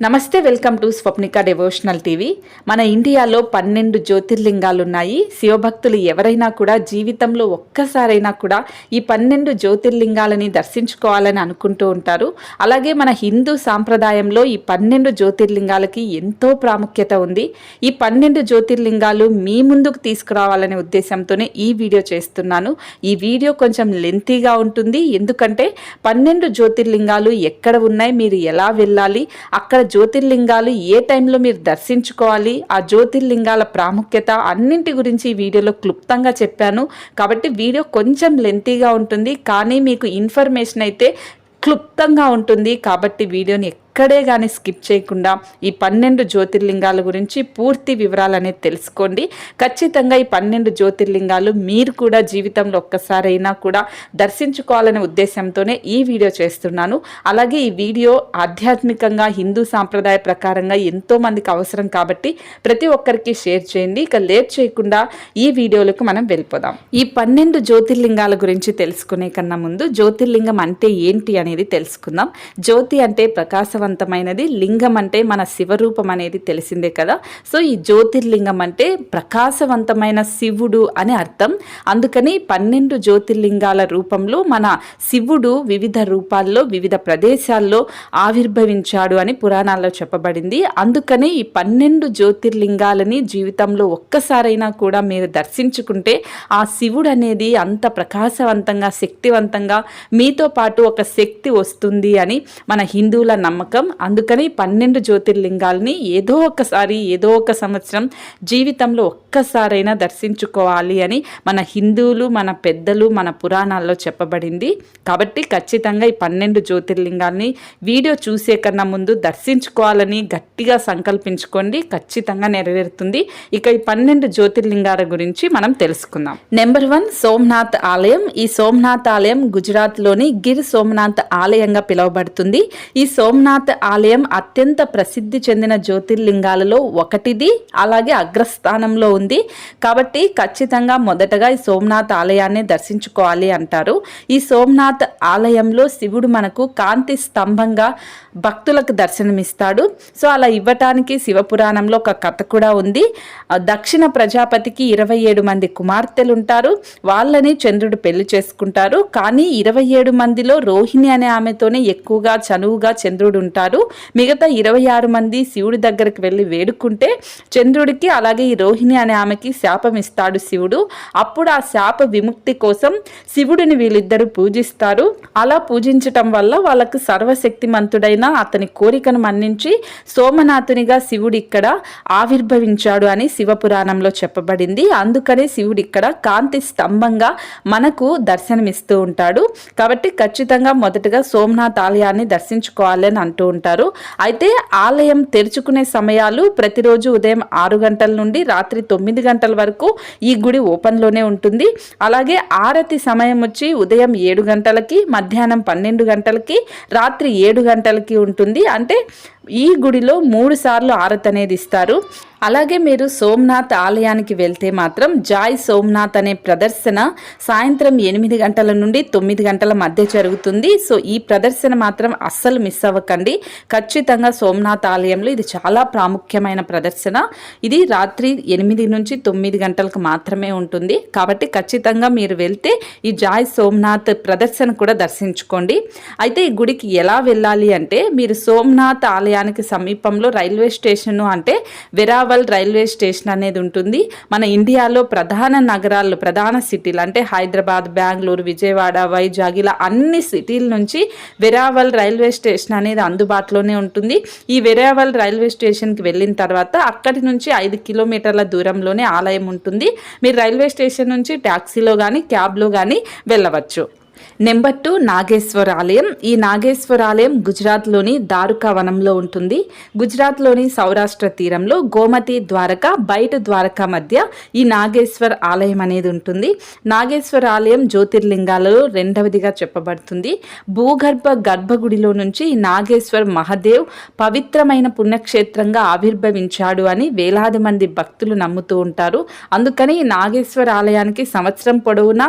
నమస్తే welcome to Swapnika devotional TV. మన ఇండియాలో పన్నెండు జ్యోతిర్లింగాలు ఉన్నాయి శివభక్తులు ఎవరైనా కూడా జీవితంలో ఒక్కసారైనా కూడా ఈ పన్నెండు జ్యోతిర్లింగాలని దర్శించుకోవాలని అనుకుంటూ ఉంటారు. అలాగే మన హిందూ సాంప్రదాయంలో ఈ పన్నెండు జ్యోతిర్లింగాలకి ఎంతో ప్రాముఖ్యత ఉంది. ఈ పన్నెండు జ్యోతిర్లింగాలు మీ ముందుకు తీసుకురావాలనే ఉద్దేశంతోనే ఈ వీడియో చేస్తున్నాను. ఈ వీడియో కొంచెం లెంతీగా ఉంటుంది. ఎందుకంటే పన్నెండు జ్యోతిర్లింగాలు ఎక్కడ ఉన్నాయి మీరు ఎలా వెళ్ళాలి అక్కడ జ్యోతిర్లింగాలు ఏ టైంలో మీరు దర్శించుకోవాలి ఆ జ్యోతిర్లింగాల ప్రాముఖ్యత అన్నింటి గురించి ఈ వీడియోలో క్లుప్తంగా చెప్పాను. కాబట్టి వీడియో కొంచెం లెంతీగా ఉంటుంది కానీ మీకు ఇన్ఫర్మేషన్ అయితే క్లుప్తంగా ఉంటుంది. కాబట్టి వీడియోని ఎక్కడే కానీ స్కిప్ చేయకుండా ఈ పన్నెండు జ్యోతిర్లింగాల గురించి పూర్తి వివరాలు అనేది తెలుసుకోండి. ఖచ్చితంగా ఈ పన్నెండు జ్యోతిర్లింగాలు మీరు కూడా జీవితంలో ఒక్కసారైనా కూడా దర్శించుకోవాలనే ఉద్దేశంతోనే ఈ వీడియో చేస్తున్నాను. అలాగే ఈ వీడియో ఆధ్యాత్మికంగా హిందూ సాంప్రదాయ ప్రకారంగా ఎంతో మందికి అవసరం కాబట్టి ప్రతి ఒక్కరికి షేర్ చేయండి. ఇక లేట్ చేయకుండా ఈ వీడియోలకు మనం వెళ్ళిపోదాం. ఈ పన్నెండు జ్యోతిర్లింగాల గురించి తెలుసుకునే కన్నా ముందు జ్యోతిర్లింగం అంటే ఏంటి అనేది తెలుసుకుందాం. జ్యోతి అంటే ప్రకాశం ప్రకాశవంతమైనది లింగం అంటే మన శివరూపం అనేది తెలిసిందే కదా. సో ఈ జ్యోతిర్లింగం అంటే ప్రకాశవంతమైన శివుడు అని అర్థం. అందుకని పన్నెండు జ్యోతిర్లింగాల రూపంలో మన శివుడు వివిధ రూపాల్లో వివిధ ప్రదేశాల్లో ఆవిర్భవించాడు అని పురాణాల్లో చెప్పబడింది. అందుకని ఈ పన్నెండు జ్యోతిర్లింగాలని జీవితంలో ఒక్కసారైనా కూడా మీరు దర్శించుకుంటే ఆ శివుడు అనేది అంత ప్రకాశవంతంగా శక్తివంతంగా మీతో పాటు ఒక శక్తి వస్తుంది అని మన హిందువుల నమ్మకం అందుకని పన్నెండు జ్యోతిర్లింగాల్ని ఏదో ఒకసారి ఏదో ఒక సంవత్సరం జీవితంలో ఒక్కసారైనా దర్శించుకోవాలి అని మన హిందువులు మన పెద్దలు మన పురాణాల్లో చెప్పబడింది. కాబట్టి ఖచ్చితంగా ఈ పన్నెండు జ్యోతిర్లింగాల్ని వీడియో చూసే కన్నా ముందు దర్శించుకోవాలని గట్టిగా సంకల్పించుకోండి. ఖచ్చితంగా నెరవేరుతుంది. ఇక ఈ పన్నెండు జ్యోతిర్లింగాల గురించి మనం తెలుసుకుందాం. నెంబర్ వన్ సోమనాథ్ ఆలయం. ఈ సోమనాథ్ ఆలయం గుజరాత్లోని గిర్ సోమనాథ్ ఆలయంగా పిలువబడుతుంది. ఈ సోమనాథ్ ఆలయం అత్యంత ప్రసిద్ధి చెందిన జ్యోతిర్లింగాలలో ఒకటిది అలాగే అగ్రస్థానంలో ఉంది. కాబట్టి ఖచ్చితంగా మొదటగా ఈ సోమనాథ్ ఆలయాన్ని దర్శించుకోవాలి అంటారు. ఈ సోమనాథ్ ఆలయంలో శివుడు మనకు కాంతి స్తంభంగా భక్తులకు దర్శనమిస్తాడు. సో అలా ఇవ్వటానికి శివపురాణంలో ఒక కథ కూడా ఉంది. దక్షిణ ప్రజాపతికి ఇరవై ఏడు మంది కుమార్తెలు ఉంటారు వాళ్ళని చంద్రుడు పెళ్ళి చేసుకుంటారు. కానీ ఇరవై ఏడు మందిలో రోహిణి అనే ఆమెతోనే ఎక్కువగా చనువుగా చంద్రుడు ఉంటారు. మిగతా ఇరవై ఆరు మంది శివుడి దగ్గరికి వెళ్ళి వేడుకుంటే చంద్రుడికి అలాగే ఈ రోహిణి అనే ఆమెకి శాపం ఇస్తాడు శివుడు. అప్పుడు ఆ శాప విముక్తి కోసం శివుడిని వీళ్ళిద్దరూ పూజిస్తారు. అలా పూజించటం వల్ల వాళ్ళకు సర్వశక్తిమంతుడైన అతని కోరికను మన్నించి సోమనాథునిగా శివుడు ఇక్కడ ఆవిర్భవించాడు అని శివపురాణంలో చెప్పబడింది. అందుకనే శివుడు ఇక్కడ కాంతి స్తంభంగా మనకు దర్శనమిస్తూ ఉంటాడు. కాబట్టి ఖచ్చితంగా మొదటగా సోమనాథ్ ఆలయాన్ని దర్శించుకోవాలని అంటూ అంటూ ఉంటారు. అయితే ఆలయం తెరుచుకునే సమయాలు ప్రతిరోజు ఉదయం ఆరు గంటల నుండి రాత్రి తొమ్మిది గంటల వరకు ఈ గుడి ఓపెన్లోనే ఉంటుంది. అలాగే ఆరతి సమయం వచ్చి ఉదయం ఏడు గంటలకి మధ్యాహ్నం పన్నెండు గంటలకి రాత్రి ఏడు గంటలకి ఉంటుంది. అంటే ఈ గుడిలో మూడు సార్లు ఆరతి అనేది ఇస్తారు. అలాగే మీరు సోమనాథ్ ఆలయానికి వెళ్తే మాత్రం జాయ్ సోమనాథ్ అనే ప్రదర్శన సాయంత్రం ఎనిమిది గంటల నుండి తొమ్మిది గంటల మధ్య జరుగుతుంది. సో ఈ ప్రదర్శన మాత్రం అస్సలు మిస్ అవ్వకండి. ఖచ్చితంగా సోమనాథ్ ఆలయంలో ఇది చాలా ప్రాముఖ్యమైన ప్రదర్శన. ఇది రాత్రి ఎనిమిది నుంచి తొమ్మిది గంటలకు మాత్రమే ఉంటుంది. కాబట్టి ఖచ్చితంగా మీరు వెళ్తే ఈ జాయ్ సోమనాథ్ ప్రదర్శన కూడా దర్శించుకోండి. అయితే ఈ గుడికి ఎలా వెళ్ళాలి అంటే మీరు సోమనాథ్ ఆలయానికి సమీపంలో రైల్వే స్టేషన్ అంటే వెరావల్ రైల్వే స్టేషన్ అనేది ఉంటుంది. మన ఇండియాలో ప్రధాన నగరాల్లో ప్రధాన సిటీలు అంటే హైదరాబాద్ బెంగళూరు విజయవాడ వైజాగ్ ఇలా అన్ని సిటీల నుంచి వెరావల్ రైల్వే స్టేషన్ అనేది అందుబాటులోనే ఉంటుంది. ఈ వెరావల్ రైల్వే స్టేషన్కి వెళ్ళిన తర్వాత అక్కడి నుంచి ఐదు కిలోమీటర్ల దూరంలోనే ఆలయం ఉంటుంది. మీరు రైల్వే స్టేషన్ నుంచి ట్యాక్సీలో కానీ క్యాబ్లో కానీ వెళ్ళవచ్చు. నెంబర్ టూ నాగేశ్వర ఆలయం ఈ నాగేశ్వర ఆలయం గుజరాత్లోని దారుకా వనంలో ఉంటుంది. గుజరాత్లోని సౌరాష్ట్ర తీరంలో గోమతి ద్వారక బయట ద్వారక మధ్య ఈ నాగేశ్వర్ ఆలయం అనేది ఉంటుంది. నాగేశ్వర ఆలయం జ్యోతిర్లింగాలలో రెండవదిగా చెప్పబడుతుంది. భూగర్భ గర్భగుడిలో నుంచి ఈ నాగేశ్వర్ మహాదేవ్ పవిత్రమైన పుణ్యక్షేత్రంగా ఆవిర్భవించాడు అని వేలాది మంది భక్తులు నమ్ముతూ ఉంటారు. అందుకని ఈ నాగేశ్వర ఆలయానికి సంవత్సరం పొడవునా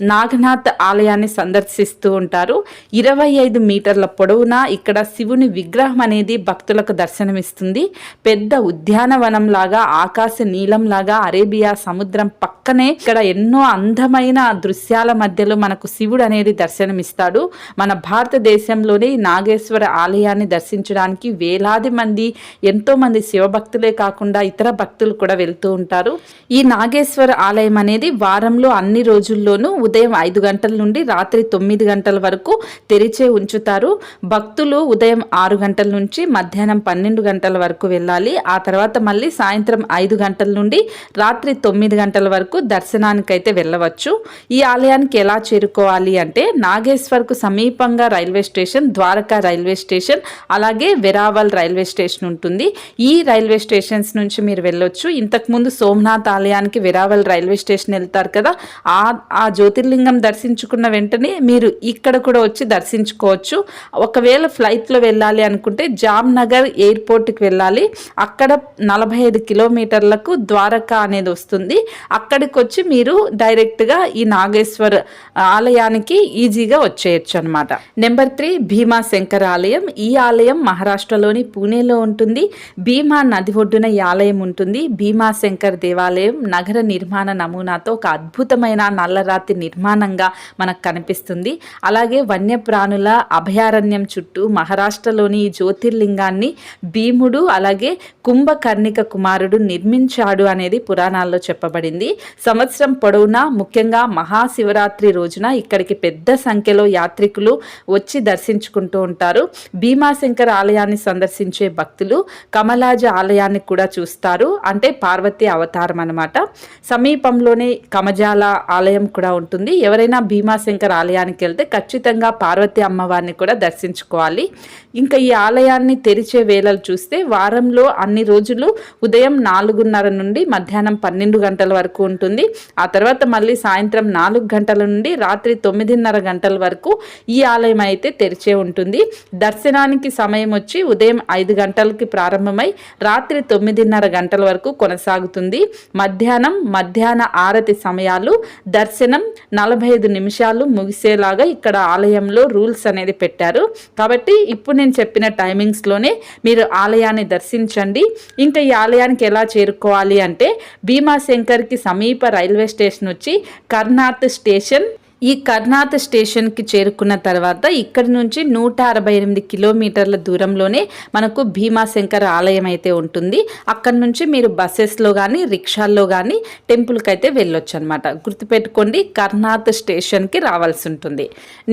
నాగనాథ్ ఆలయాన్ని సందర్శిస్తూ ఉంటారు. ఇరవై ఐదు మీటర్ల పొడవున ఇక్కడ శివుని విగ్రహం అనేది భక్తులకు దర్శనమిస్తుంది. పెద్ద ఉద్యానవనం లాగా ఆకాశ నీలం లాగా అరేబియా సముద్రం పక్కనే ఇక్కడ ఎన్నో అందమైన దృశ్యాల మధ్యలో మనకు శివుడు అనేది దర్శనమిస్తాడు. మన భారతదేశంలోనే నాగేశ్వర ఆలయాన్ని దర్శించడానికి వేలాది మంది ఎంతో మంది శివభక్తులే కాకుండా ఇతర భక్తులు కూడా వెళ్తూ ఉంటారు. ఈ నాగేశ్వర ఆలయం అనేది వారంలో అన్ని రోజుల్లోనూ ఉదయం ఐదు గంటల నుండి రాత్రి తొమ్మిది గంటల వరకు తెరిచే ఉంచుతారు. భక్తులు ఉదయం ఆరు గంటల నుంచి మధ్యాహ్నం పన్నెండు గంటల వరకు వెళ్ళాలి. ఆ తర్వాత మళ్ళీ సాయంత్రం ఐదు గంటల నుండి రాత్రి తొమ్మిది గంటల వరకు దర్శనానికైతే వెళ్ళవచ్చు. ఈ ఆలయానికి ఎలా చేరుకోవాలి అంటే నాగేశ్వర్కు సమీపంగా railway station Dwarka railway station అలాగే వెరావల్ రైల్వే స్టేషన్ ఉంటుంది. ఈ రైల్వే స్టేషన్స్ నుంచి మీరు వెళ్ళొచ్చు. ఇంతకుముందు సోమనాథ్ ఆలయానికి వెరావల్ రైల్వే స్టేషన్ వెళ్తారు కదా ఆ ఆ జ్యోతిర్లింగం దర్శించుకున్న వెంటనే మీరు ఇక్కడ కూడా వచ్చి దర్శించుకోవచ్చు. ఒకవేళ ఫ్లైట్లో వెళ్ళాలి అనుకుంటే జామ్నగర్ ఎయిర్పోర్ట్కి వెళ్ళాలి. అక్కడ నలభై ఐదు కిలోమీటర్లకు ద్వారకా అనేది వస్తుంది. అక్కడికి వచ్చి మీరు డైరెక్ట్గా ఈ నాగేశ్వర్ ఆలయానికి ఈజీగా వచ్చేయచ్చు అనమాట నెంబర్ త్రీ భీమా శంకర్ ఆలయం. ఈ ఆలయం మహారాష్ట్రలోని పూణేలో ఉంటుంది. భీమా నది ఒడ్డున ఈ ఆలయం ఉంటుంది. భీమా శంకర్ దేవాలయం నగర నిర్మాణ నమూనాతో ఒక అద్భుతమైన నల్లరాతి నిర్మాణంగా మనకు కనిపిస్తుంది. అలాగే వన్యప్రాణుల అభయారణ్యం చుట్టూ మహారాష్ట్రలోని ఈ జ్యోతిర్లింగాన్ని భీముడు అలాగే కుంభకర్ణిక కుమారుడు నిర్మించాడు అనేది పురాణాల్లో చెప్పబడింది. సంవత్సరం పొడవునా ముఖ్యంగా మహాశివరాత్రి రోజున ఇక్కడికి పెద్ద సంఖ్యలో యాత్రికులు వచ్చి దర్శించుకుంటూ ఉంటారు. భీమాశంకర్ ఆలయాన్ని సందర్శించే భక్తులు కమలాజ ఆలయాన్ని కూడా చూస్తారు. అంటే పార్వతి అవతారం అనమాట సమీపంలోనే కమజాల ఆలయం కూడా ఉంటుంది. ఎవరైనా భీమాశంకర్ ఆలయానికి వెళ్తే ఖచ్చితంగా పార్వతి అమ్మవారిని కూడా దర్శించుకోవాలి. ఇంకా ఈ ఆలయాన్ని తెరిచే వేళలు చూస్తే వారంలో అన్ని రోజులు ఉదయం నాలుగున్నర నుండి మధ్యాహ్నం పన్నెండు గంటల వరకు ఉంటుంది. ఆ తర్వాత మళ్ళీ సాయంత్రం నాలుగు గంటల నుండి రాత్రి తొమ్మిదిన్నర గంటల వరకు ఈ ఆలయం అయితే తెరిచే ఉంటుంది. దర్శనానికి సమయం వచ్చి ఉదయం ఐదు గంటలకి ప్రారంభమై రాత్రి తొమ్మిదిన్నర గంటల వరకు కొనసాగుతుంది. మధ్యాహ్నం మధ్యాహ్న ఆరతి సమయాలు దర్శనం నలభై ఐదు నిమిషాలు ముగిసేలాగా ఇక్కడ ఆలయంలో రూల్స్ అనేది పెట్టారు. కాబట్టి ఇప్పుడు నేను చెప్పిన టైమింగ్స్లోనే మీరు ఆలయాన్ని దర్శించండి. ఇంకా ఈ ఆలయానికి ఎలా చేరుకోవాలి అంటే భీమాశంకర్కి సమీప రైల్వే స్టేషన్ వచ్చి కర్నాత్ స్టేషన్ ఈ కర్నాథ్ స్టేషన్కి చేరుకున్న తర్వాత ఇక్కడి నుంచి నూట అరవై ఎనిమిది కిలోమీటర్ల దూరంలోనే మనకు భీమాశంకర్ ఆలయం అయితే ఉంటుంది. అక్కడి నుంచి మీరు బస్సెస్లో కానీ రిక్షాల్లో కానీ టెంపుల్కి అయితే వెళ్ళొచ్చు అనమాట గుర్తుపెట్టుకోండి కర్నాథ్ స్టేషన్కి రావాల్సి ఉంటుంది.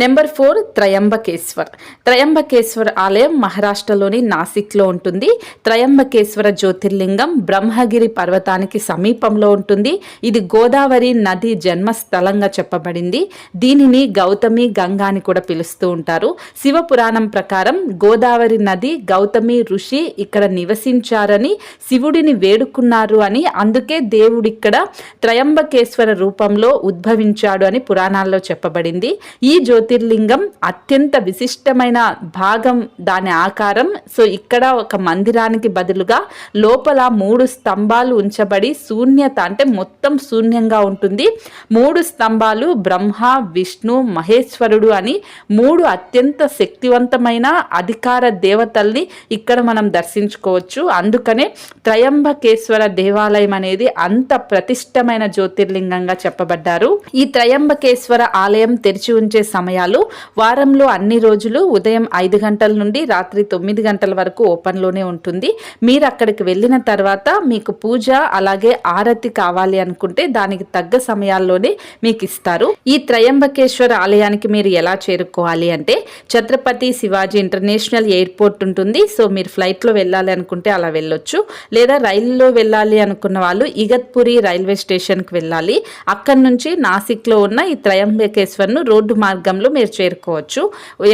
Number four Trimbakeshwar. త్రయంబకేశ్వర్ ఆలయం మహారాష్ట్రలోని నాసిక్లో ఉంటుంది. త్రయంబకేశ్వర జ్యోతిర్లింగం బ్రహ్మగిరి పర్వతానికి సమీపంలో ఉంటుంది. ఇది గోదావరి నది జన్మస్థలంగా చెప్పబడింది. దీనిని గౌతమి గంగా అని కూడా పిలుస్తూ ఉంటారు. శివ పురాణం ప్రకారం గోదావరి నది గౌతమి ఋషి ఇక్కడ నివసించారని శివుడిని వేడుకున్నారు అని అందుకే దేవుడిక్కడ త్రయంబకేశ్వర రూపంలో ఉద్భవించాడు అని పురాణాల్లో చెప్పబడింది. ఈ జ్యోతిర్లింగం అత్యంత విశిష్టమైన భాగం దాని ఆకారం. సో ఇక్కడ ఒక మందిరానికి బదులుగా లోపల మూడు స్తంభాలు ఉంచబడి శూన్యత అంటే మొత్తం శూన్యంగా ఉంటుంది. మూడు స్తంభాలు బ్రహ్మ విష్ణు మహేశ్వరుడు అని మూడు అత్యంత శక్తివంతమైన అధికార దేవతల్ని ఇక్కడ మనం దర్శించుకోవచ్చు. అందుకనే త్రయంబకేశ్వర దేవాలయం అనేది అంత ప్రతిష్టమైన జ్యోతిర్లింగంగా చెప్పబడ్డారు. ఈ త్రయంబకేశ్వర ఆలయం తెరిచి ఉంచే సమయాలు వారంలో అన్ని రోజులు ఉదయం ఐదు గంటల నుండి రాత్రి తొమ్మిది గంటల వరకు ఓపెన్లోనే ఉంటుంది. మీరు అక్కడికి వెళ్ళిన తర్వాత మీకు పూజ అలాగే ఆరతి కావాలి అనుకుంటే దానికి తగ్గ సమయాల్లోనే మీకు ఇస్తారు. ఈ త్రయంబకేశ్వర ఆలయానికి మీరు ఎలా చేరుకోవాలి అంటే ఛత్రపతి శివాజీ ఇంటర్నేషనల్ ఎయిర్పోర్ట్ ఉంటుంది. సో మీరు ఫ్లైట్లో వెళ్ళాలి అనుకుంటే అలా వెళ్ళొచ్చు. లేదా రైల్లో వెళ్ళాలి అనుకున్న వాళ్ళు ఇగత్పురి రైల్వే స్టేషన్కి వెళ్ళాలి. అక్కడి నుంచి నాసిక్లో ఉన్న ఈ త్రయంబకేశ్వర్ను రోడ్డు మార్గంలో మీరు చేరుకోవచ్చు.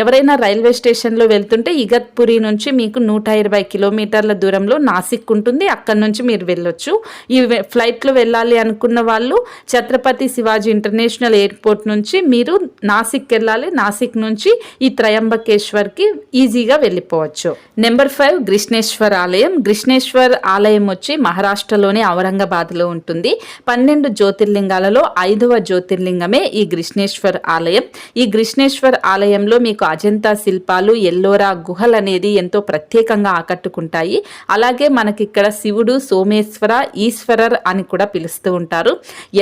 ఎవరైనా రైల్వే స్టేషన్లో వెళ్తుంటే ఇగత్పురి నుంచి మీకు నూట ఇరవై కిలోమీటర్ల దూరంలో నాసిక్ ఉంటుంది. అక్కడి నుంచి మీరు వెళ్ళొచ్చు. ఈ ఫ్లైట్లో వెళ్ళాలి అనుకున్న వాళ్ళు ఛత్రపతి శివాజీ ఇంటర్నేషనల్ ఎయిర్పోర్ట్ నుంచి మీరు నాసిక్ వెళ్ళాలి నాసిక్ నుంచి ఈ త్రయంబకేశ్వర్కి ఈజీగా వెళ్ళిపోవచ్చు. నెంబర్ ఫైవ్ గ్రిష్ణేశ్వర్ ఆలయం. గ్రిష్ణేశ్వర్ ఆలయం వచ్చి మహారాష్ట్రలోని ఔరంగాబాద్లో ఉంటుంది. పన్నెండు జ్యోతిర్లింగాలలో ఐదవ జ్యోతిర్లింగమే ఈ గ్రిష్ణేశ్వర్ ఆలయం. ఈ గ్రిష్ణేశ్వర్ ఆలయంలో మీకు అజంతా శిల్పాలు ఎల్లోరా గుహలు అనేది ఎంతో ప్రత్యేకంగా ఆకట్టుకుంటాయి. అలాగే మనకి ఇక్కడ శివుడు సోమేశ్వర ఈశ్వరర్ అని కూడా పిలుస్తూ ఉంటారు.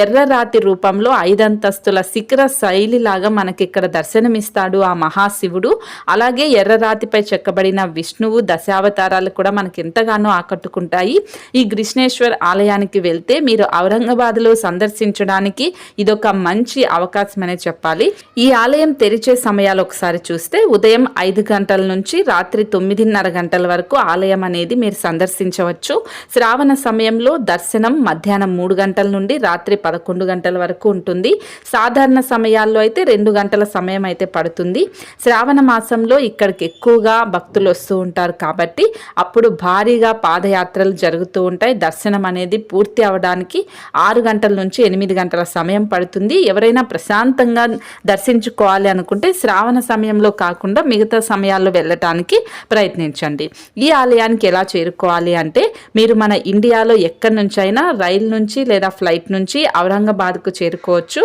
ఎర్ర రాతి రూపంలో ఐదంతస్తుల శిఖర శైలిలాగా మనకి ఇక్కడ దర్శనమిస్తాడు ఆ మహాశివుడు. అలాగే ఎర్రరాతిపై చెక్కబడిన విష్ణువు దశావతారాలు కూడా మనకి ఎంతగానో ఆకట్టుకుంటాయి. ఈ కృష్ణేశ్వర్ ఆలయానికి వెళ్తే మీరు ఔరంగాబాద్లో సందర్శించడానికి ఇదొక మంచి అవకాశం అనే చెప్పాలి. ఈ ఆలయం తెరిచే సమయాలు ఒకసారి చూస్తే ఉదయం ఐదు గంటల నుంచి రాత్రి తొమ్మిదిన్నర గంటల వరకు ఆలయం అనేది మీరు సందర్శించవచ్చు. శ్రావణ సమయంలో దర్శనం మధ్యాహ్నం మూడు గంటల నుండి రాత్రి పదకొండు గంటల వరకు ఉంటుంది. సాధారణ సమయాల్లో అయితే రెండు గంటల సమయం అయితే పడుతుంది. శ్రావణ మాసంలో ఇక్కడికి ఎక్కువగా భక్తులు వస్తూ ఉంటారు కాబట్టి అప్పుడు భారీగా పాదయాత్రలు జరుగుతూ ఉంటాయి. దర్శనం అనేది పూర్తి అవడానికి ఆరు గంటల నుంచి ఎనిమిది గంటల సమయం పడుతుంది. ఎవరైనా ప్రశాంతంగా దర్శించుకోవాలి అనుకుంటే శ్రావణ సమయంలో కాకుండా మిగతా సమయాల్లో వెళ్ళటానికి ప్రయత్నించండి. ఈ ఆలయానికి ఎలా చేరుకోవాలి అంటే మీరు మన ఇండియాలో ఎక్కడి నుంచైనా రైలు నుంచి లేదా ఫ్లైట్ నుంచి ఔరంగాబాద్కు చేరుకోవచ్చు.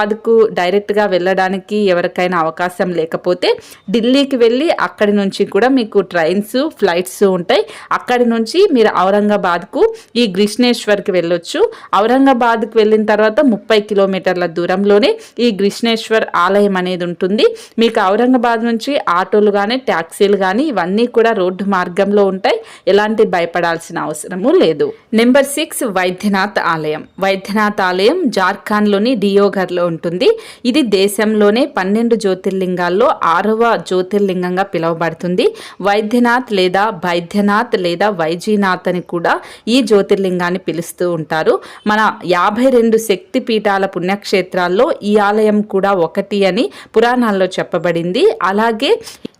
హైదరాబాద్కు డైరెక్ట్గా వెళ్ళడానికి ఎవరికైనా అవకాశం లేకపోతే ఢిల్లీకి వెళ్ళి అక్కడి నుంచి కూడా మీకు ట్రైన్స్ ఫ్లైట్స్ ఉంటాయి. అక్కడి నుంచి మీరు ఔరంగాబాద్కు ఈ గ్రిష్ణేశ్వర్కి వెళ్ళొచ్చు. ఔరంగాబాద్కు వెళ్ళిన తర్వాత ముప్పై కిలోమీటర్ల దూరంలోనే ఈ గ్రిష్ణేశ్వర్ ఆలయం అనేది ఉంటుంది. మీకు ఔరంగాబాద్ నుంచి ఆటోలు కానీ ట్యాక్సీలు కానీ ఇవన్నీ కూడా రోడ్డు మార్గంలో ఉంటాయి. ఎలాంటి భయపడాల్సిన అవసరము లేదు. నెంబర్ సిక్స్ వైద్యనాథ్ ఆలయం. వైద్యనాథ్ ఆలయం జార్ఖండ్లోని డియోఘర్లో ఉంటుంది. ఇది దేశంలోనే పన్నెండు జ్యోతిర్లింగాల్లో ఆరవ జ్యోతిర్లింగంగా పిలువబడుతుంది. వైద్యనాథ్ లేదా వైద్యనాథ్ లేదా వైజీనాథ్ అని కూడా ఈ జ్యోతిర్లింగాన్ని పిలుస్తూ ఉంటారు. మన యాభై రెండు శక్తి పీఠాల పుణ్యక్షేత్రాల్లో ఈ ఆలయం కూడా ఒకటి అని పురాణాల్లో చెప్పబడింది. అలాగే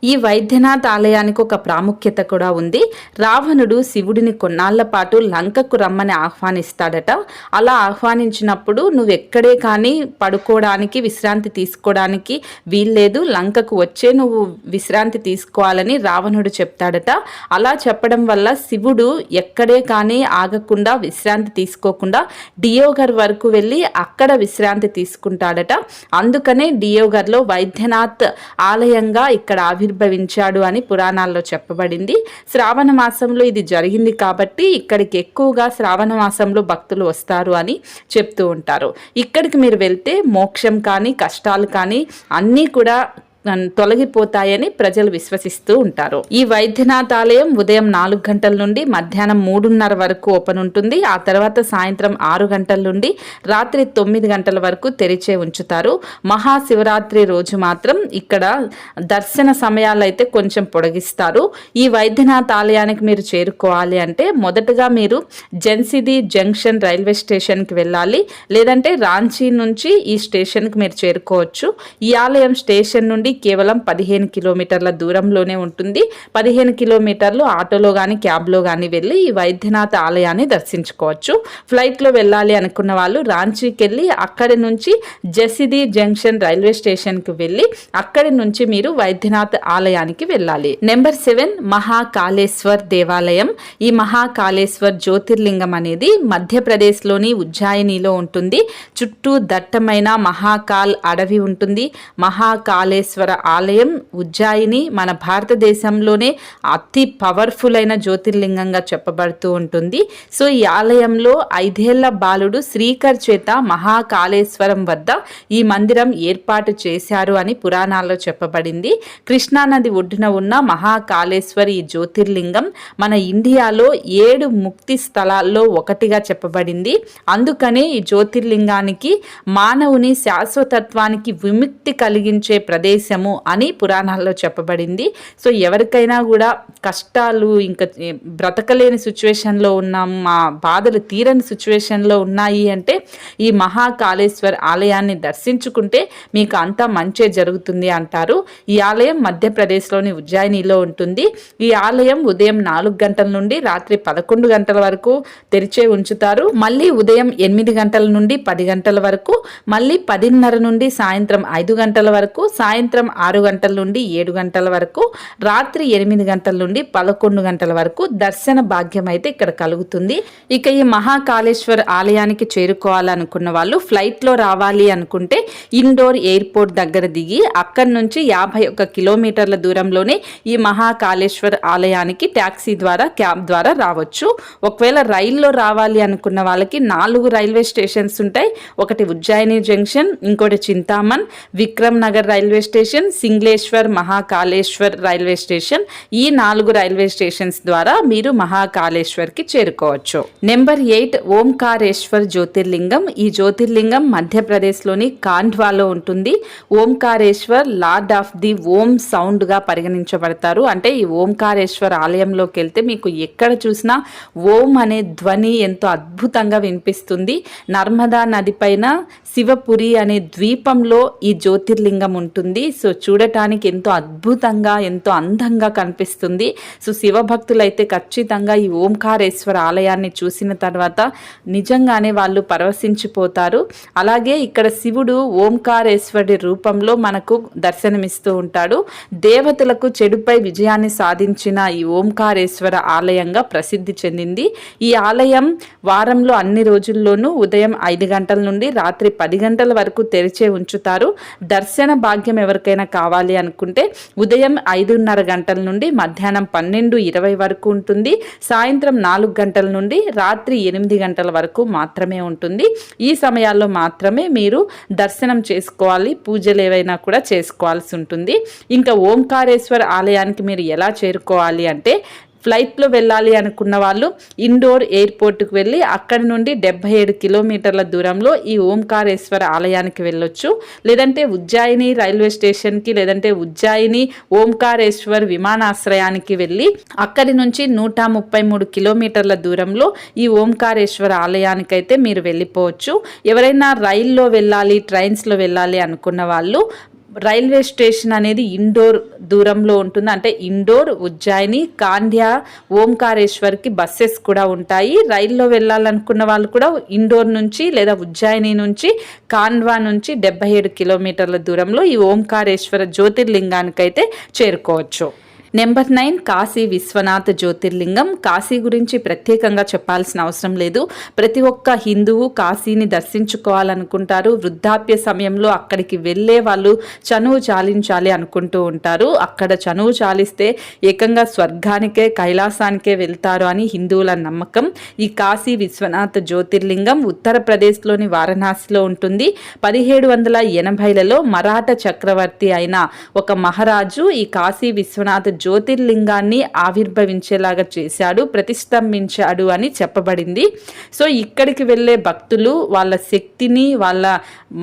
ఈ వైద్యనాథ్ ఆలయానికి ఒక ప్రాముఖ్యత కూడా ఉంది. రావణుడు శివుడిని కొన్నాళ్ళ పాటు లంకకు రమ్మని ఆహ్వానిస్తాడట. అలా ఆహ్వానించినప్పుడు నువ్వు ఎక్కడే కానీ పడుకోవడానికి విశ్రాంతి తీసుకోవడానికి వీల్లేదు. లంకకు వచ్చే నువ్వు విశ్రాంతి తీసుకోవాలని రావణుడు చెప్తాడట. అలా చెప్పడం వల్ల శివుడు ఎక్కడే కానీ ఆగకుండా విశ్రాంతి తీసుకోకుండా డియోగర్ వరకు వెళ్ళి అక్కడ విశ్రాంతి తీసుకుంటాడట. అందుకనే డియోగర్లో వైద్యనాథ్ ఆలయంగా ఇక్కడ ఆవిర్భవించాడు అని పురాణాల్లో చెప్పబడింది. శ్రావణ మాసంలో ఇది జరిగింది కాబట్టి ఇక్కడికి ఎక్కువగా శ్రావణ మాసంలో భక్తులు వస్తారు అని చెప్తూ ఉంటారు. ఇక్కడికి మీరు వెళ్తే మోక్షం కానీ కష్టాలు కానీ అన్నీ కూడా తొలగిపోతాయని ప్రజలు విశ్వసిస్తూ ఉంటారు. ఈ వైద్యనాథ్ ఆలయం ఉదయం నాలుగు గంటల నుండి మధ్యాహ్నం మూడున్నర వరకు ఓపెన్ ఉంటుంది. ఆ తర్వాత సాయంత్రం ఆరు గంటల నుండి రాత్రి తొమ్మిది గంటల వరకు తెరిచే ఉంచుతారు. మహాశివరాత్రి రోజు మాత్రం ఇక్కడ దర్శన సమయాలు అయితే కొంచెం పొడిగిస్తారు. ఈ వైద్యనాథ్ ఆలయానికి మీరు చేరుకోవాలి అంటే మొదటగా మీరు జెన్సిది జంక్షన్ రైల్వే స్టేషన్కి వెళ్ళాలి. లేదంటే రాంచీ నుంచి ఈ స్టేషన్కి మీరు చేరుకోవచ్చు. ఈ ఆలయం స్టేషన్ నుండి నుండి కేవలం పదిహేను కిలోమీటర్ల దూరంలోనే ఉంటుంది. పదిహేను కిలోమీటర్లు ఆటోలో కానీ క్యాబ్లో కానీ వెళ్ళి ఈ వైద్యనాథ్ ఆలయాన్ని దర్శించుకోవచ్చు. ఫ్లైట్లో వెళ్ళాలి అనుకున్న వాళ్ళు రాంచీకి వెళ్ళి అక్కడి నుంచి జసిది జంక్షన్ రైల్వే స్టేషన్కి వెళ్ళి అక్కడి నుంచి మీరు వైద్యనాథ్ ఆలయానికి వెళ్ళాలి. నెంబర్ సెవెన్ మహాకాళేశ్వర్ దేవాలయం. ఈ మహాకాళేశ్వర్ జ్యోతిర్లింగం అనేది మధ్యప్రదేశ్లోని ఉజ్జాయినిలో ఉంటుంది. చుట్టూ దట్టమైన మహాకాల్ అడవి ఉంటుంది. మహాకాళేశ్వర్ మహేశ్వర ఆలయం ఉజ్జాయిని మన భారతదేశంలోనే అతి పవర్ఫుల్ అయిన జ్యోతిర్లింగంగా చెప్పబడుతూ ఉంటుంది. సో ఈ ఆలయంలో ఐదేళ్ళ బాలుడు శ్రీకర్ చేత మహాకాళేశ్వరం వద్ద ఈ మందిరం ఏర్పాటు చేశారు అని పురాణాల్లో చెప్పబడింది. కృష్ణానది ఒడ్డున ఉన్న మహాకాళేశ్వరి ఈ జ్యోతిర్లింగం మన ఇండియాలో ఏడు ముక్తి స్థలాల్లో ఒకటిగా చెప్పబడింది. అందుకనే ఈ జ్యోతిర్లింగానికి మానవుని శాశ్వతత్వానికి విముక్తి కలిగించే ప్రదేశం ప్రదేశము అని పురాణాల్లో చెప్పబడింది. సో ఎవరికైనా కూడా కష్టాలు ఇంకా బ్రతకలేని సిచ్యువేషన్లో ఉన్నాం మా బాధలు తీరని సిచ్యువేషన్లో ఉన్నాయి అంటే ఈ మహాకాళేశ్వర్ ఆలయాన్ని దర్శించుకుంటే మీకు అంతా మంచే జరుగుతుంది అంటారు. ఈ ఆలయం మధ్యప్రదేశ్లోని ఉజ్జయినిలో ఉంటుంది. ఈ ఆలయం ఉదయం నాలుగు గంటల నుండి రాత్రి పదకొండు గంటల వరకు తెరిచే ఉంచుతారు. మళ్ళీ ఉదయం ఎనిమిది గంటల నుండి పది గంటల వరకు మళ్ళీ పదిన్నర నుండి సాయంత్రం ఐదు గంటల వరకు సాయంత్రం ఆరు గంటల నుండి ఏడు గంటల వరకు రాత్రి ఎనిమిది గంటల నుండి పదకొండు గంటల వరకు దర్శన భాగ్యం అయితే ఇక్కడ కలుగుతుంది. ఇక ఈ మహాకాళేశ్వర్ ఆలయానికి చేరుకోవాలనుకున్న వాళ్ళు ఫ్లైట్లో రావాలి అనుకుంటే ఇండోర్ ఎయిర్పోర్ట్ దగ్గర దిగి అక్కడి నుంచి యాభై ఒక్క కిలోమీటర్ల దూరంలోనే ఈ మహాకాళేశ్వర్ ఆలయానికి ట్యాక్సీ ద్వారా క్యాబ్ ద్వారా రావచ్చు. ఒకవేళ రైల్లో రావాలి అనుకున్న వాళ్ళకి నాలుగు రైల్వే స్టేషన్స్ ఉంటాయి. ఒకటి ఉజ్జయిని జంక్షన్ ఇంకోటి Chintaman Vikram Nagar railway station Singleshwar Mahakaleshwar railway station. ఈ నాలుగు రైల్వే స్టేషన్స్ ద్వారా మీరు మహాకాళేశ్వర్కి చేరుకోవచ్చు. నెంబర్ ఎయిట్ ఓంకారేశ్వర్ జ్యోతిర్లింగం. ఈ జ్యోతిర్లింగం మధ్యప్రదేశ్లోని కాండ్వాలో ఉంటుంది. Omkareshwar lord of the Om సౌండ్గా పరిగణించబడతారు. అంటే ఈ ఓంకారేశ్వర్ ఆలయంలోకి వెళ్తే మీకు ఎక్కడ చూసినా ఓం అనే ధ్వని ఎంతో అద్భుతంగా వినిపిస్తుంది. నర్మదా నది పైన శివపురి అనే ద్వీపంలో ఈ జ్యోతిర్లింగం ఉంటుంది. సో చూడటానికి ఎంతో అద్భుతంగా ఎంతో అందంగా కనిపిస్తుంది. సో శివభక్తులైతే ఖచ్చితంగా ఈ ఓంకారేశ్వర ఆలయాన్ని చూసిన తర్వాత నిజంగానే వాళ్ళు పరవశించిపోతారు. అలాగే ఇక్కడ శివుడు ఓంకారేశ్వరుడి రూపంలో మనకు దర్శనమిస్తూ ఉంటాడు. దేవతలకు చెడుపై విజయాన్ని సాధించిన ఈ ఓంకారేశ్వర ఆలయంగా ప్రసిద్ధి చెందింది. ఈ ఆలయం వారంలో అన్ని రోజుల్లోనూ ఉదయం ఐదు గంటల నుండి రాత్రి పది గంటల వరకు తెరిచే ఉంచుతారు. దర్శన భాగ్యం ఎవరికైనా కావాలి అనుకుంటే ఉదయం ఐదున్నర గంటల నుండి మధ్యాహ్నం పన్నెండు ఇరవై వరకు ఉంటుంది. సాయంత్రం నాలుగు గంటల నుండి రాత్రి ఎనిమిది గంటల వరకు మాత్రమే ఉంటుంది. ఈ సమయాల్లో మాత్రమే మీరు దర్శనం చేసుకోవాలి. పూజలు ఏవైనా కూడా చేసుకోవాల్సి ఉంటుంది. ఇంకా ఓంకారేశ్వర్ ఆలయానికి మీరు ఎలా చేరుకోవాలి అంటే ఫ్లైట్లో వెళ్ళాలి అనుకున్న వాళ్ళు ఇండోర్ ఎయిర్పోర్ట్కి వెళ్ళి అక్కడి నుండి డెబ్బై ఏడు కిలోమీటర్ల దూరంలో ఈ ఓంకారేశ్వర ఆలయానికి వెళ్ళొచ్చు. లేదంటే ఉజ్జాయిని రైల్వే స్టేషన్కి లేదంటే ఉజ్జాయిని ఓంకారేశ్వర్ విమానాశ్రయానికి వెళ్ళి అక్కడి నుంచి నూట ముప్పై మూడు కిలోమీటర్ల దూరంలో ఈ ఓంకారేశ్వర ఆలయానికైతే మీరు వెళ్ళిపోవచ్చు. ఎవరైనా రైల్లో వెళ్ళాలి ట్రైన్స్లో వెళ్ళాలి అనుకున్న వాళ్ళు రైల్వే స్టేషన్ అనేది ఇండోర్ దూరంలో ఉంటుంది. అంటే ఇండోర్ ఉజ్జాయిని కాండ్యా ఓంకారేశ్వర్కి బస్సెస్ కూడా ఉంటాయి. రైల్లో వెళ్ళాలనుకున్న వాళ్ళు కూడా ఇండోర్ నుంచి లేదా ఉజ్జాయిని నుంచి కాండ్వా నుంచి డెబ్బై ఏడు కిలోమీటర్ల దూరంలో ఈ ఓంకారేశ్వర జ్యోతిర్లింగానికైతే చేరుకోవచ్చు. నెంబర్ నైన్ కాశీ విశ్వనాథ్ జ్యోతిర్లింగం. కాశీ గురించి ప్రత్యేకంగా చెప్పాల్సిన అవసరం లేదు. ప్రతి ఒక్క హిందువు కాశీని దర్శించుకోవాలనుకుంటారు. వృద్ధాప్య సమయంలో అక్కడికి వెళ్ళే వాళ్ళు చనువు చాలించాలి అనుకుంటూ ఉంటారు. అక్కడ చనువు చాలిస్తే ఏకంగా స్వర్గానికే కైలాసానికే వెళ్తారు అని హిందువుల నమ్మకం. ఈ కాశీ విశ్వనాథ్ జ్యోతిర్లింగం ఉత్తరప్రదేశ్లోని వారణాసిలో ఉంటుంది. పదిహేడు వందల ఎనభైలలో మరాఠ చక్రవర్తి అయిన ఒక మహారాజు ఈ కాశీ విశ్వనాథ్ జ్యోతిర్లింగాన్ని ఆవిర్భవించేలాగా చేశాడు ప్రతిష్టంభించాడు అని చెప్పబడింది. సో ఇక్కడికి వెళ్ళే భక్తులు వాళ్ళ శక్తిని వాళ్ళ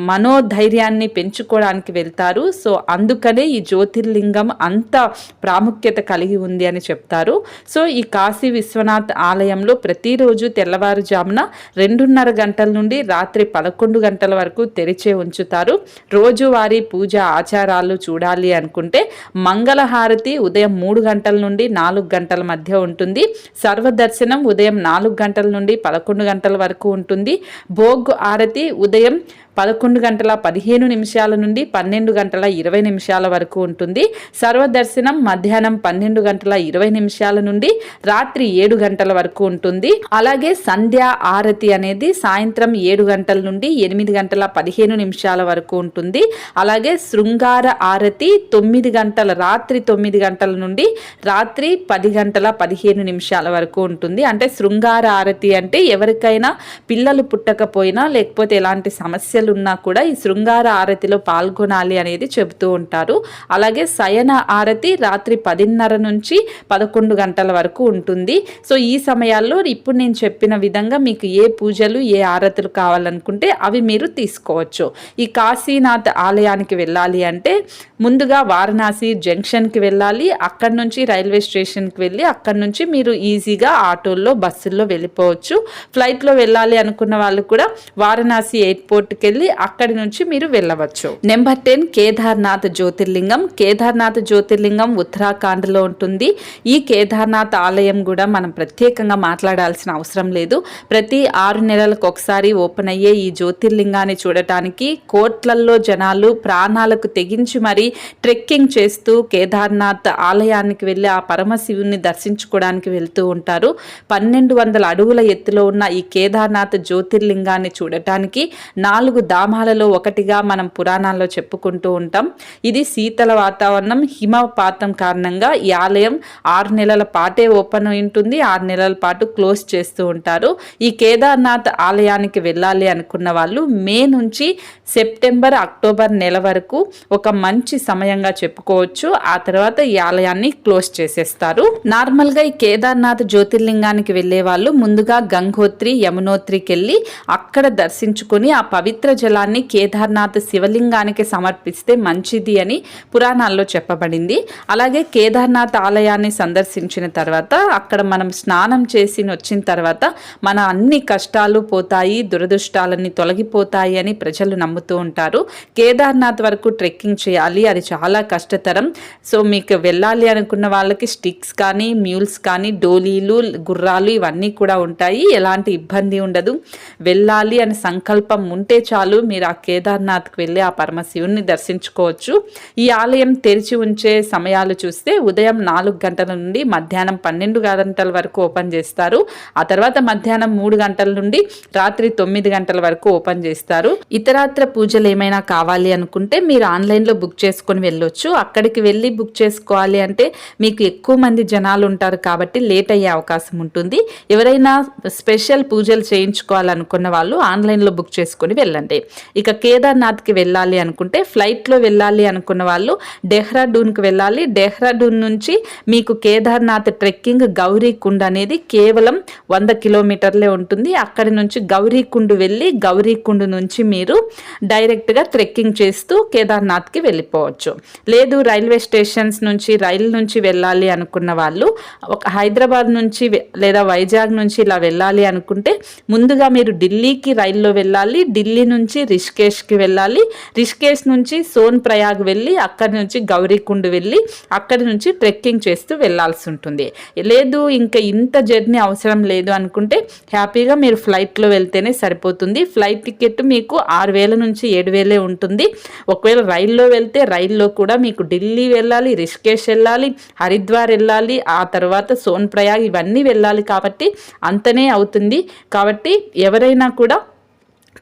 మనోధైర్యాన్ని పెంచుకోవడానికి వెళ్తారు. సో అందుకనే ఈ జ్యోతిర్లింగం అంత ప్రాముఖ్యత కలిగి ఉంది అని చెప్తారు. సో ఈ కాశీ విశ్వనాథ్ ఆలయంలో ప్రతిరోజు తెల్లవారుజామున రెండున్నర గంటల నుండి రాత్రి పదకొండు గంటల వరకు తెరిచే ఉంచుతారు. రోజువారీ పూజ ఆచారాలు చూడాలి అనుకుంటే మంగళహారతి ఉదయం మూడు గంటల నుండి నాలుగు గంటల మధ్య ఉంటుంది. సర్వదర్శనం ఉదయం నాలుగు గంటల నుండి పదకొండు గంటల వరకు ఉంటుంది. భోగ్ ఆరతి ఉదయం పదకొండు గంటల పదిహేను నిమిషాల నుండి పన్నెండు గంటల ఇరవై నిమిషాల వరకు ఉంటుంది. సర్వదర్శనం మధ్యాహ్నం పన్నెండు గంటల ఇరవై నిమిషాల నుండి రాత్రి ఏడు గంటల వరకు ఉంటుంది. అలాగే సంధ్యా ఆరతి అనేది సాయంత్రం ఏడు గంటల నుండి ఎనిమిది గంటల పదిహేను నిమిషాల వరకు ఉంటుంది. అలాగే శృంగార ఆరతి తొమ్మిది గంటల రాత్రి తొమ్మిది గంటల నుండి రాత్రి పది గంటల పదిహేను నిమిషాల వరకు ఉంటుంది. అంటే శృంగార ఆరతి అంటే ఎవరికైనా పిల్లలు పుట్టకపోయినా లేకపోతే ఎలాంటి సమస్యలు ఉన్నా కూడా ఈ శృంగార ఆరతిలో పాల్గొనాలి అనేది చెబుతూ ఉంటారు. అలాగే శయన ఆరతి రాత్రి పదిన్నర నుంచి పదకొండు గంటల వరకు ఉంటుంది. సో ఈ సమయాల్లో ఇప్పుడు నేను చెప్పిన విధంగా మీకు ఏ పూజలు ఏ ఆరతులు కావాలనుకుంటే అవి మీరు తీసుకోవచ్చు. ఈ కాశీనాథ్ ఆలయానికి వెళ్ళాలి అంటే ముందుగా వారణాసి జంక్షన్కి వెళ్ళాలి అక్కడి నుంచి రైల్వే స్టేషన్కి వెళ్ళి అక్కడి నుంచి మీరు ఈజీగా ఆటోల్లో బస్సుల్లో వెళ్ళిపోవచ్చు. ఫ్లైట్లో వెళ్ళాలి అనుకున్న వాళ్ళు కూడా వారణాసి ఎయిర్పోర్ట్కి వెళ్ళి అక్కడి నుంచి మీరు వెళ్ళవచ్చు. నెంబర్ టెన్ కేదార్నాథ్ జ్యోతిర్లింగం కేదార్నాథ్ జ్యోతిర్లింగం ఉత్తరాఖండ్లో ఉంటుంది. ఈ కేదార్నాథ్ ఆలయం కూడా మనం ప్రత్యేకంగా మాట్లాడాల్సిన అవసరం లేదు. ప్రతి ఆరు నెలలకు ఒకసారి ఓపెన్ అయ్యే ఈ జ్యోతిర్లింగాన్ని చూడటానికి కోట్లల్లో జనాలు ప్రాణాలకు తెగించి మరీ ట్రెక్కింగ్ చేస్తూ కేదార్నాథ్ ఆలయానికి వెళ్ళి ఆ పరమశివుని దర్శించుకోవడానికి వెళ్తూ ఉంటారు. పన్నెండు వందల అడుగుల ఎత్తులో ఉన్న ఈ కేదార్నాథ్ జ్యోతిర్లింగాన్ని చూడటానికి నాలుగు ధామాలలో ఒకటిగా మనం పురాణాల్లో చెప్పుకుంటూ ఉంటాం. ఇది శీతల వాతావరణం హిమపాతం కారణంగా ఈ ఆలయం ఆరు నెలల పాటే ఓపెన్ ఉంటుంది. ఆరు నెలల పాటు క్లోజ్ చేస్తూ ఉంటారు. ఈ కేదార్నాథ్ ఆలయానికి వెళ్ళాలి అనుకున్న వాళ్ళు మే నుంచి సెప్టెంబర్ అక్టోబర్ నెల వరకు ఒక మంచి సమయంగా చెప్పుకోవచ్చు. ఆ తర్వాత ఈ ఆలయాన్ని క్లోజ్ చేసేస్తారు. నార్మల్గా ఈ కేదార్నాథ్ జ్యోతిర్లింగానికి వెళ్ళే వాళ్ళు ముందుగా గంగోత్రి యమునోత్రికి వెళ్ళి అక్కడ దర్శించుకొని ఆ పవిత్ర జలాన్ని కేదార్నాథ్ శివలింగానికి సమర్పిస్తే మంచిది అని పురాణాల్లో చెప్పబడింది. అలాగే కేదార్నాథ్ ఆలయాన్ని సందర్శించిన తర్వాత అక్కడ మనం స్నానం చేసి వచ్చిన తర్వాత మన అన్ని కష్టాలు పోతాయి దురదృష్టాలన్నీ తొలగిపోతాయి అని ప్రజలు నమ్ముతూ ఉంటారు. కేదార్నాథ్ వరకు ట్రెక్కింగ్ చేయాలి అది చాలా కష్టతరం. సో మీకు వెళ్ళాలి అనుకున్న వాళ్ళకి స్టిక్స్ కానీ మ్యూల్స్ కానీ డోలీలు గుర్రాలు ఇవన్నీ కూడా ఉంటాయి. ఎలాంటి ఇబ్బంది ఉండదు. వెళ్ళాలి అనే సంకల్పం ఉంటే చాలు. మీరు ఆ కేదార్నాథ్కి వెళ్ళి ఆ పరమశివుని దర్శించుకోవచ్చు. ఈ ఆలయం తెరిచి ఉంచే సమయాలు చూస్తే ఉదయం నాలుగు గంటల నుండి మధ్యాహ్నం పన్నెండు గంటల వరకు ఓపెన్ చేస్తారు. ఆ తర్వాత మధ్యాహ్నం మూడు గంటల నుండి రాత్రి తొమ్మిది గంటల వరకు ఓపెన్ చేస్తారు. ఇతరాత్ర పూజలు ఏమైనా కావాలి అనుకుంటే మీరు ఆన్లైన్లో బుక్ చేసుకొని వెళ్ళొచ్చు. అక్కడికి వెళ్ళి బుక్ చేసుకోవాలి అంటే మీకు ఎక్కువ మంది జనాలు ఉంటారు కాబట్టి లేట్ అయ్యే అవకాశం ఉంటుంది. ఎవరైనా స్పెషల్ పూజలు చేయించుకోవాలనుకున్న వాళ్ళు ఆన్లైన్లో బుక్ చేసుకొని వెళ్ళండి. ఇక కేదార్నాథ్కి వెళ్ళాలి అనుకుంటే ఫ్లైట్లో వెళ్ళాలి అనుకున్న వాళ్ళు డెహ్రాడూన్కి వెళ్ళాలి. డెహ్రాడూన్ నుంచి మీకు కేదార్నాథ్ ట్రెక్కింగ్ గౌరీకుండ్ అనేది కేవలం వంద కిలోమీటర్లే ఉంటుంది. అక్కడి నుంచి గౌరీకుండ్ వెళ్ళి గౌరీకుండ్ నుంచి మీరు డైరెక్ట్గా ట్రెక్కింగ్ చేస్తూ కేదార్నాథ్కి వెళ్ళిపోవచ్చు. లేదు రైల్వే స్టేషన్స్ నుంచి రైలు నుంచి వెళ్ళాలి అనుకున్న వాళ్ళు ఒక హైదరాబాద్ నుంచి లేదా వైజాగ్ నుంచి ఇలా వెళ్ళాలి అనుకుంటే ముందుగా మీరు ఢిల్లీకి రైల్లో వెళ్ళాలి. ఢిల్లీ నుంచి రిషికేష్కి వెళ్ళాలి. రిషికేష్ నుంచి సోన్ ప్రయాగ్ వెళ్ళి అక్కడి నుంచి గౌరీకుండ్ వెళ్ళి అక్కడి నుంచి ట్రెక్కింగ్ చేస్తూ వెళ్ళాల్సి ఉంటుంది. లేదు ఇంకా ఇంత జర్నీ అవసరం లేదు అనుకుంటే హ్యాపీగా మీరు ఫ్లైట్లో వెళ్తేనే సరిపోతుంది. ఫ్లైట్ టికెట్ మీకు ఆరు వేల నుంచి ఏడు వేలే ఉంటుంది. ఒకవేళ రైల్లో వెళ్తే రైల్లో కూడా మీకు ఢిల్లీ వెళ్ళాలి రిషికేష్ వెళ్ళాలి హరిద్వార్ వెళ్ళాలి ఆ తర్వాత సోన్ ప్రయాగ్ ఇవన్నీ వెళ్ళాలి కాబట్టి అంతనే అవుతుంది. కాబట్టి ఎవరైనా కూడా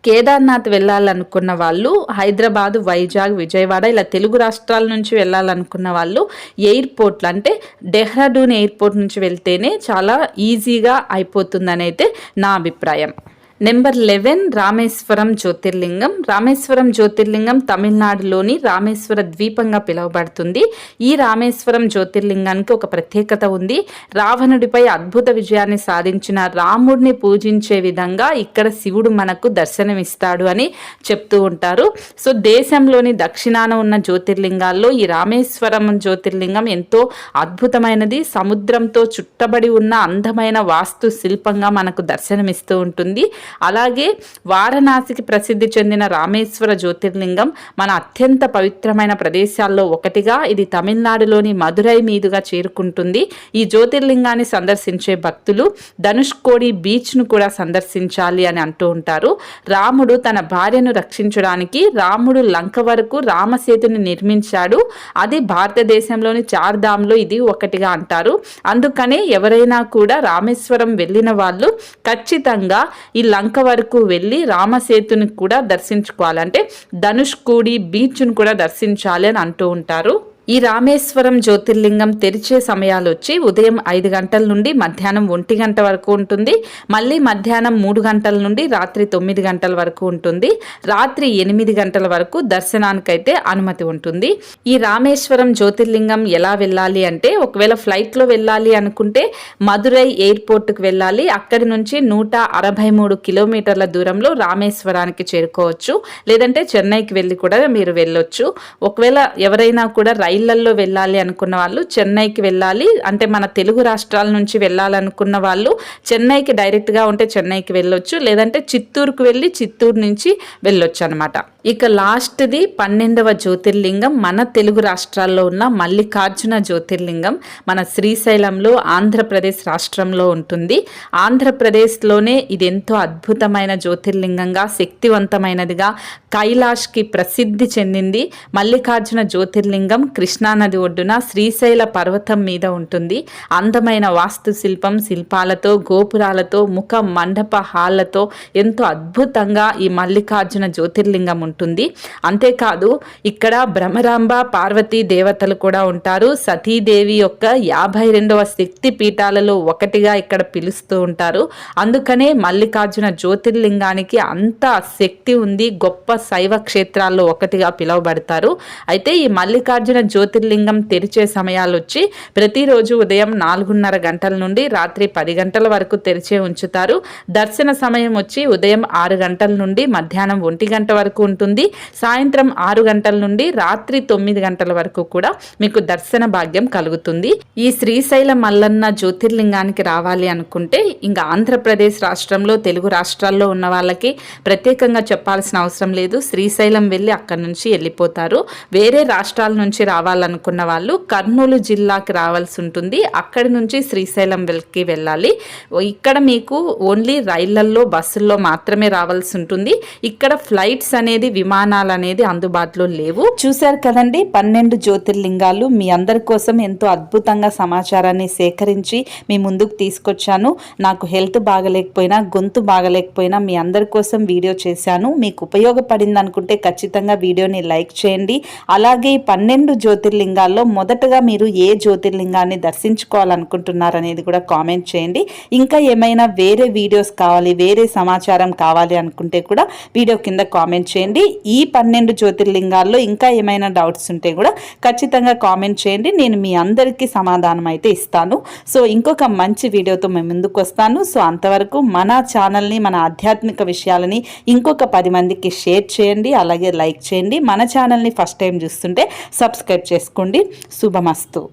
కేదార్నాథ్ వెళ్ళాలనుకున్న వాళ్ళు హైదరాబాద్ వైజాగ్ విజయవాడ ఇలా తెలుగు రాష్ట్రాల నుంచి వెళ్ళాలనుకున్న వాళ్ళు ఎయిర్పోర్ట్లు అంటే డెహ్రాడూన్ ఎయిర్పోర్ట్ నుంచి వెళ్తేనే చాలా ఈజీగా అయిపోతుందని అయితే నా అభిప్రాయం. నెంబర్ లెవెన్ రామేశ్వరం జ్యోతిర్లింగం. రామేశ్వరం జ్యోతిర్లింగం తమిళనాడులోని రామేశ్వర ద్వీపంగా పిలువబడుతుంది. ఈ రామేశ్వరం జ్యోతిర్లింగానికి ఒక ప్రత్యేకత ఉంది. రావణుడిపై అద్భుత విజయాన్ని సాధించిన రాముడిని పూజించే విధంగా ఇక్కడ శివుడు మనకు దర్శనమిస్తాడు అని చెప్తూ ఉంటారు. సో దేశంలోని దక్షిణాన ఉన్న జ్యోతిర్లింగాల్లో ఈ రామేశ్వరం జ్యోతిర్లింగం ఎంతో అద్భుతమైనది. సముద్రంతో చుట్టబడి ఉన్న అందమైన వాస్తు శిల్పంగా మనకు దర్శనమిస్తూ ఉంటుంది. అలాగే వారణాసికి ప్రసిద్ధి చెందిన రామేశ్వర జ్యోతిర్లింగం మన అత్యంత పవిత్రమైన ప్రదేశాల్లో ఒకటిగా ఇది తమిళనాడులోని మధురై మీదుగా చేరుకుంటుంది. ఈ జ్యోతిర్లింగాన్ని సందర్శించే భక్తులు ధనుష్కోడి బీచ్ను కూడా సందర్శించాలి అని అంటూ ఉంటారు. రాముడు తన భార్యను రక్షించడానికి రాముడు లంక వరకు రామసేతుని నిర్మించాడు. అది భారతదేశంలోని చార్ధామ్లో ఇది ఒకటిగా అంటారు. అందుకనే ఎవరైనా కూడా రామేశ్వరం వెళ్ళిన వాళ్ళు ఖచ్చితంగా ఈ లంక వరకు వెళ్ళి రామసేతుని కూడా దర్శించుకోవాలంటే ధనుష్కోడి బీచ్ను కూడా దర్శించాలి అని అంటూ ఉంటారు. ఈ రామేశ్వరం జ్యోతిర్లింగం తెరిచే సమయాలు వచ్చి ఉదయం ఐదు గంటల నుండి మధ్యాహ్నం ఒంటి గంట వరకు ఉంటుంది. మళ్ళీ మధ్యాహ్నం మూడు గంటల నుండి రాత్రి తొమ్మిది గంటల వరకు ఉంటుంది. రాత్రి ఎనిమిది గంటల వరకు దర్శనానికైతే అనుమతి ఉంటుంది. ఈ రామేశ్వరం జ్యోతిర్లింగం ఎలా వెళ్ళాలి అంటే ఒకవేళ ఫ్లైట్లో వెళ్ళాలి అనుకుంటే మదురై ఎయిర్పోర్ట్కి వెళ్ళాలి. అక్కడి నుంచి నూట అరవై మూడు కిలోమీటర్ల దూరంలో రామేశ్వరానికి చేరుకోవచ్చు. లేదంటే చెన్నైకి వెళ్ళి కూడా మీరు వెళ్ళొచ్చు. ఒకవేళ ఎవరైనా కూడా రైళ్ళల్లో వెళ్ళాలి అనుకున్న వాళ్ళు చెన్నైకి వెళ్ళాలి. అంటే మన తెలుగు రాష్ట్రాల నుంచి వెళ్ళాలనుకున్న వాళ్ళు చెన్నైకి డైరెక్ట్గా ఉంటే చెన్నైకి వెళ్ళొచ్చు. లేదంటే చిత్తూరుకు వెళ్ళి చిత్తూరు నుంచి వెళ్ళొచ్చు అనమాట ఇక లాస్ట్ది పన్నెండవ జ్యోతిర్లింగం మన తెలుగు రాష్ట్రాల్లో ఉన్న మల్లికార్జున జ్యోతిర్లింగం మన శ్రీశైలంలో ఆంధ్రప్రదేశ్ రాష్ట్రంలో ఉంటుంది. ఆంధ్రప్రదేశ్లోనే ఇది ఎంతో అద్భుతమైన జ్యోతిర్లింగంగా శక్తివంతమైనదిగా కైలాష్కి ప్రసిద్ధి చెందింది మల్లికార్జున జ్యోతిర్లింగం కృష్ణానది ఒడ్డున శ్రీశైల పర్వతం మీద ఉంటుంది. అందమైన వాస్తుశిల్పం శిల్పాలతో గోపురాలతో ముఖ మండప హాళ్ళతో ఎంతో అద్భుతంగా ఈ మల్లికార్జున జ్యోతిర్లింగం ఉంటుంది. అంతేకాదు ఇక్కడ భ్రమరాంబ పార్వతీ దేవతలు కూడా ఉంటారు. సతీదేవి యొక్క యాభై రెండవ శక్తి పీఠాలలో ఒకటిగా ఇక్కడ పిలుస్తూ ఉంటారు. అందుకనే మల్లికార్జున జ్యోతిర్లింగానికి అంత శక్తి ఉంది. గొప్ప శైవ క్షేత్రాల్లో ఒకటిగా పిలువబడతారు. అయితే ఈ మల్లికార్జున జ్యోతిర్లింగం తెరిచే సమయాలు వచ్చి ప్రతిరోజు ఉదయం నాలుగున్నర గంటల నుండి రాత్రి పది గంటల వరకు తెరిచే ఉంచుతారు. దర్శన సమయం వచ్చి ఉదయం ఆరు గంటల నుండి మధ్యాహ్నం ఒంటి గంట వరకు ఉంటుంది. సాయంత్రం ఆరు గంటల నుండి రాత్రి తొమ్మిది గంటల వరకు కూడా మీకు దర్శన భాగ్యం కలుగుతుంది. ఈ శ్రీశైల మల్లన్న జ్యోతిర్లింగానికి రావాలి అనుకుంటే ఇంకా ఆంధ్రప్రదేశ్ రాష్ట్రంలో తెలుగు రాష్ట్రాల్లో ఉన్న వాళ్ళకి ప్రత్యేకంగా చెప్పాల్సిన అవసరం లేదు. శ్రీశైలం వెళ్ళి అక్కడి నుంచి వెళ్ళిపోతారు. వేరే రాష్ట్రాల నుంచి రావాలనుకున్న వాళ్ళు కర్నూలు జిల్లాకి రావాల్సి ఉంటుంది. అక్కడి నుంచి శ్రీశైలం వెళ్ళకి వెళ్ళాలి. ఇక్కడ మీకు ఓన్లీ రైళ్ళల్లో బస్సుల్లో మాత్రమే రావాల్సి ఉంటుంది. ఇక్కడ ఫ్లైట్స్ అనేది విమానాలు అనేది అందుబాటులో లేవు. చూశారు కదండి పన్నెండు జ్యోతిర్లింగాలు మీ అందరి కోసం ఎంతో అద్భుతంగా సమాచారాన్ని సేకరించి మీ ముందుకు తీసుకొచ్చాను. నాకు హెల్త్ బాగలేకపోయినా గొంతు బాగలేకపోయినా మీ అందరి కోసం వీడియో చేశాను. మీకు ఉపయోగపడింది అనుకుంటే ఖచ్చితంగా వీడియోని లైక్ చేయండి. అలాగే పన్నెండు జ్యోతి జ్యోతిర్లింగాల్లో మొదటగా మీరు ఏ జ్యోతిర్లింగాన్ని దర్శించుకోవాలనుకుంటున్నారనేది కూడా కామెంట్ చేయండి. ఇంకా ఏమైనా వేరే వీడియోస్ కావాలి వేరే సమాచారం కావాలి అనుకుంటే కూడా వీడియో కింద కామెంట్ చేయండి. ఈ పన్నెండు జ్యోతిర్లింగాల్లో ఇంకా ఏమైనా డౌట్స్ ఉంటే కూడా ఖచ్చితంగా కామెంట్ చేయండి. నేను మీ అందరికీ సమాధానం అయితే ఇస్తాను. సో ఇంకొక మంచి వీడియోతో మేము ముందుకు వస్తాను. సో అంతవరకు మన ఛానల్ని మన ఆధ్యాత్మిక విషయాలని ఇంకొక పది మందికి షేర్ చేయండి. అలాగే లైక్ చేయండి. మన ఛానల్ని ఫస్ట్ టైం చూస్తుంటే సబ్స్క్రైబ్ చేసుకోండి. శుభమస్తు.